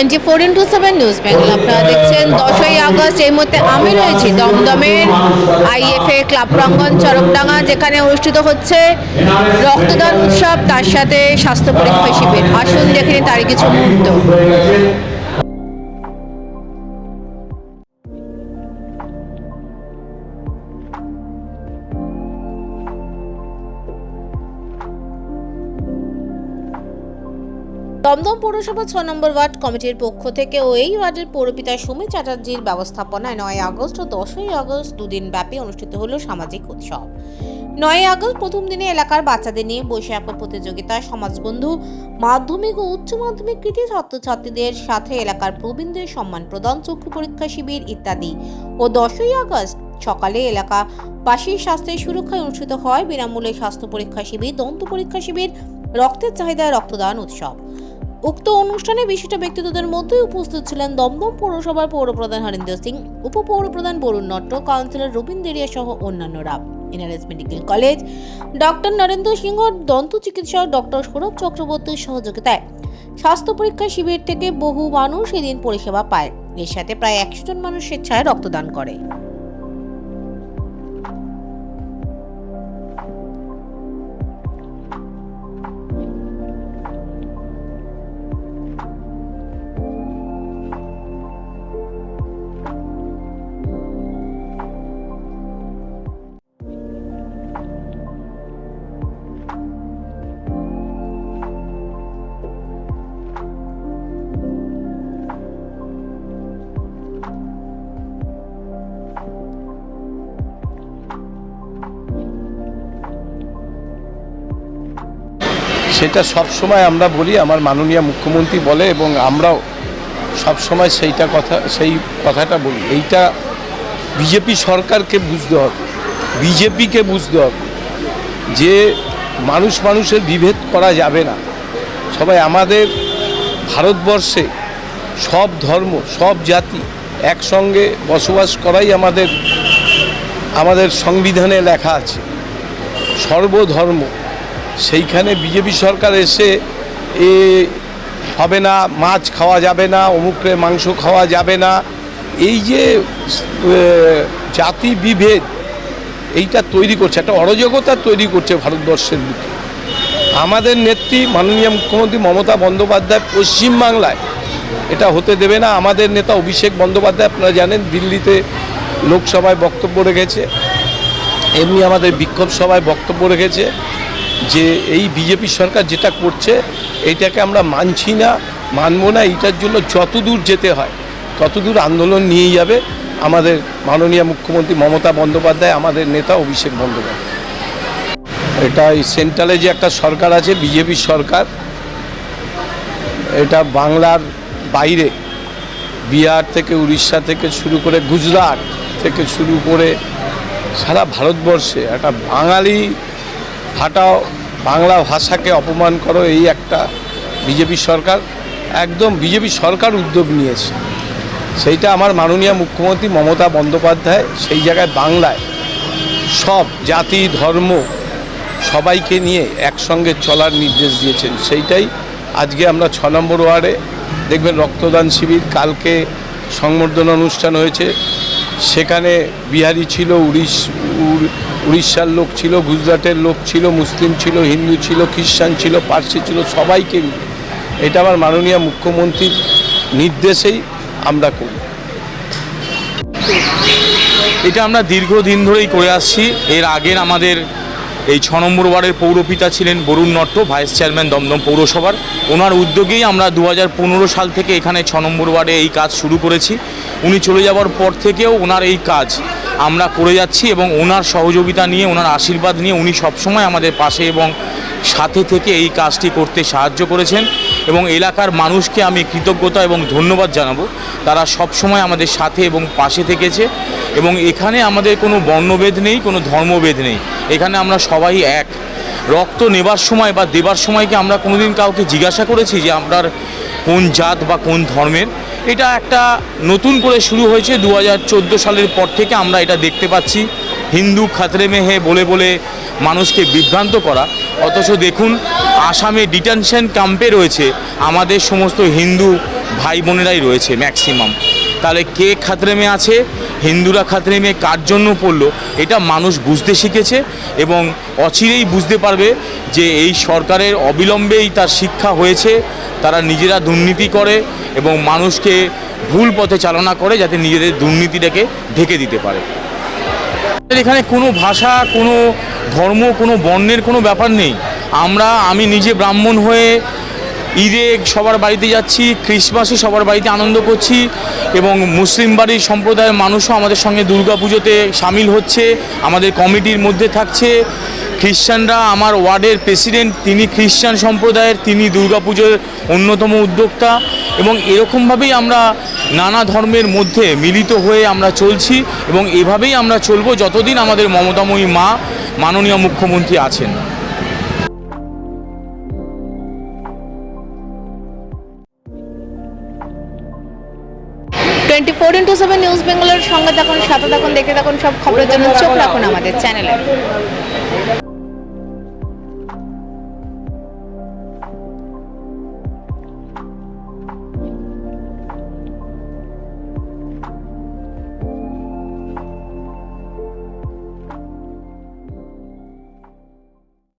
Twenty four into seven news Bengal আপনারা দেখছেন দশই আগস্ট, এই মুহূর্তে আমি রয়েছি দমদমের আইএফএ ক্লাব প্রাঙ্গন চরকডাঙ্গা, যেখানে অনুষ্ঠিত হচ্ছে রক্তদান উৎসব, তার সাথে স্বাস্থ্য পরীক্ষা শিবির আসুন দেখে তারই কিছু মুহূর্ত। দমদম পৌরসভা ছ নম্বর ওয়ার্ড কমিটির পক্ষ থেকে ও এই ওয়ার্ডের পৌরপিতা সুমি চ্যাটার্জির ব্যবস্থাপনায় নয় আগস্ট ও দশই আগস্ট দুদিন ব্যাপী অনুষ্ঠিত হলো সামাজিক উৎসব। নয় আগস্ট প্রথম দিনে এলাকার বাচ্চাদের নিয়ে বসে আঁকা প্রতিযোগিতা, সমাজবন্ধু, মাধ্যমিক ও উচ্চ মাধ্যমিক কৃতি ছাত্রছাত্রীদের সাথে এলাকার প্রবীণদের সম্মান প্রদান, চক্ষু পরীক্ষা শিবির ইত্যাদি। ও দশই আগস্ট সকালে এলাকা বাসীর স্বাস্থ্যের সুরক্ষায় অনুষ্ঠিত হয় বিনামূল্যে স্বাস্থ্য পরীক্ষা শিবির, দন্ত পরীক্ষা শিবির, রক্তের চাহিদায় রক্তদান উৎসব। উক্ত অনুষ্ঠানে বিশিষ্ট ব্যক্তিত্বদের মধ্যে উপস্থিত ছিলেন দমদম পৌরসভার পৌরপ্রধান হরিন্দ্র সিং, উপপৌরপ্রধান বরুণ নট্ট, কাউন্সিলর রবীন দেরিয়া সহ অন্যান্যরা। NRS medical college, doctor Narendra Singha, দন্ত চিকিৎসক ডক্টর সৌরভ চক্রবর্তীর সহযোগিতায় স্বাস্থ্য পরীক্ষা শিবির থেকে বহু মানুষ এদিন পরিষেবা পায়। এর সাথে প্রায় একশো জন মানুষ স্বেচ্ছায় রক্তদান করে। সেটা সব সময় আমরা বলি, আমার মাননীয় মুখ্যমন্ত্রী বলে এবং আমরাও সব সময় সেইটা কথা, সেই কথাটা বলি। এইটা বিজেপি সরকারকে বুঝতে হবে, বিজেপিকে বুঝতে হবে যে মানুষ মানুষের বিভেদ করা যাবে না। সবাই আমাদের ভারতবর্ষে সব ধর্ম, সব জাতি একসঙ্গে বসবাস করাই আমাদের আমাদের সংবিধানে লেখা আছে। সর্বধর্ম সেইখানে বিজেপি সরকার এসে, এ হবে না, মাছ খাওয়া যাবে না, অমুকরে মাংস খাওয়া যাবে না। এই যে জাতি বিভেদ, এইটা তৈরি করছে, একটা অরাজকতা তৈরি করছে ভারতবর্ষের বুকে। আমাদের নেত্রী মাননীয় মুখ্যমন্ত্রী মমতা বন্দ্যোপাধ্যায় পশ্চিমবাংলায়, এটা হতে দেবে না। আমাদের নেতা অভিষেক বন্দ্যোপাধ্যায়, আপনারা জানেন, দিল্লিতে লোকসভায় বক্তব্য রেখেছে, এমনি আমাদের বিক্ষোভ সভায় বক্তব্য রেখেছে। যে এই বিজেপি সরকার যেটা করছে এইটাকে আমরা মানছি না, মানবো না, এইটার জন্য যতদূর যেতে হয়, ততদূর আন্দোলন নিয়ে যাবে আমাদের মাননীয় মুখ্যমন্ত্রী মমতা বন্দ্যোপাধ্যায়, আমাদের নেতা অভিষেক বন্দ্যোপাধ্যায়। এটা এই সেন্ট্রালে যে একটা সরকার আছে, বিজেপি সরকার, এটা বাংলার বাইরে, বিহার থেকে উড়িষ্যা থেকে শুরু করে গুজরাট থেকে শুরু করে সারা ভারতবর্ষে একটা বাঙালি হাটাও, বাংলা ভাষাকে অপমান করো, এই একটা বিজেপি সরকার, একদম বিজেপি সরকার উদ্যোগ নিয়েছে। সেইটা আমার মাননীয় মুখ্যমন্ত্রী মমতা বন্দ্যোপাধ্যায়, সেই জায়গায় বাংলায় সব জাতি, ধর্ম সবাইকে নিয়ে একসঙ্গে চলার নির্দেশ দিয়েছেন। সেইটাই আজকে আমরা ছ নম্বর ওয়ার্ডে দেখবেন রক্তদান শিবির, কালকে সংবর্ধনা অনুষ্ঠান হয়েছে। সেখানে বিহারি ছিল উড়িষ উড়িষ্যার লোক ছিল, গুজরাটের লোক ছিল, মুসলিম ছিল, হিন্দু ছিল, খ্রিস্টান ছিল, পার্সি ছিল, সবাইকে এটা আমার মাননীয় মুখ্যমন্ত্রীর নির্দেশেই আমরা করি। এটা আমরা দীর্ঘদিন ধরেই করে আসছি। এর আগের আমাদের এই ছ নম্বর ওয়ার্ডের পৌরপিতা ছিলেন বরুণ নট্ট, ভাইস চেয়ারম্যান দমদম পৌরসভার। ওনার উদ্যোগেই আমরা দু হাজার পনেরো সাল থেকে এখানে ছ নম্বর ওয়ার্ডে এই কাজ শুরু করেছি। উনি চলে যাওয়ার পর থেকেও ওনার এই কাজ। আমরা করে যাচ্ছি এবং ওনার সহযোগিতা নিয়ে, ওনার আশীর্বাদ নিয়ে উনি সবসময় আমাদের পাশে এবং সাথে থেকে এই কাজটি করতে সাহায্য করেছেন এবং এলাকার মানুষকে আমি কৃতজ্ঞতা এবং ধন্যবাদ জানাব। তারা সবসময় আমাদের সাথে এবং পাশে থেকেছে এবং এখানে আমাদের কোনো বর্ণভেদ নেই, কোনো ধর্মভেদ নেই। এখানে আমরা সবাই এক। রক্ত নেবার সময় বা দেবার সময় কি আমরা কোনোদিন কাউকে জিজ্ঞাসা করেছি যে আপনার কোন জাত বা কোন ধর্মের। এটা একটা নতুন করে শুরু হয়েছে দু হাজার চোদ্দ সালের পর থেকে আমরা এটা দেখতে পাচ্ছি। হিন্দু খাতরে মে হে বলে বলে মানুষকে বিভ্রান্ত করা। অথচ দেখুন, আসামে ডিটেনশন ক্যাম্পে রয়েছে আমাদের সমস্ত হিন্দু ভাই বোনেরাই রয়েছে ম্যাক্সিমাম। তাহলে কে খাতরে মে আছে? হিন্দুরা খাতরে মে কার জন্য পড়ল? এটা মানুষ বুঝতে শিখেছে এবং অচিরেই বুঝতে পারবে যে এই সরকারের অবিলম্বেই তার শিক্ষা হয়েছে। তারা নিজেরা দুর্নীতি করে এবং মানুষকে ভুল পথে চালনা করে যাতে নিজেদের দুর্নীতিটাকে ঢেকে দিতে পারে। এখানে কোনো ভাষা, কোনো ধর্ম, কোনো বর্ণের কোনো ব্যাপার নেই। আমরা, আমি নিজে ব্রাহ্মণ হয়ে ঈদে সবার বাড়িতে যাচ্ছি, ক্রিসমাসে সবার বাড়িতে আনন্দ করছি এবং মুসলিম বাড়ির সম্প্রদায়ের মানুষও আমাদের সঙ্গে পুজোতে সামিল হচ্ছে, আমাদের কমিটির মধ্যে থাকছে। খ্রিস্টানরা আমার ওয়ার্ডের প্রেসিডেন্ট, তিনি খ্রিস্টান সম্প্রদায়ের, তিনি দুর্গাপুজোর অন্যতম উদ্যোক্তা এবং এরকমভাবেই আমরা নানা ধর্মের মধ্যে মিলিত হয়ে আমরা চলছি এবং এভাবেই আমরা চলবো যতদিন আমাদের মমতাময়ী মা মাননীয় মুখ্যমন্ত্রী আছেন। Twenty four into seven news বেঙ্গলের সঙ্গে থাকুন, সাথে থাকুন দেখে থাকুন, সব খবরের জন্য চোখ রাখুন আমাদের চ্যানেলে।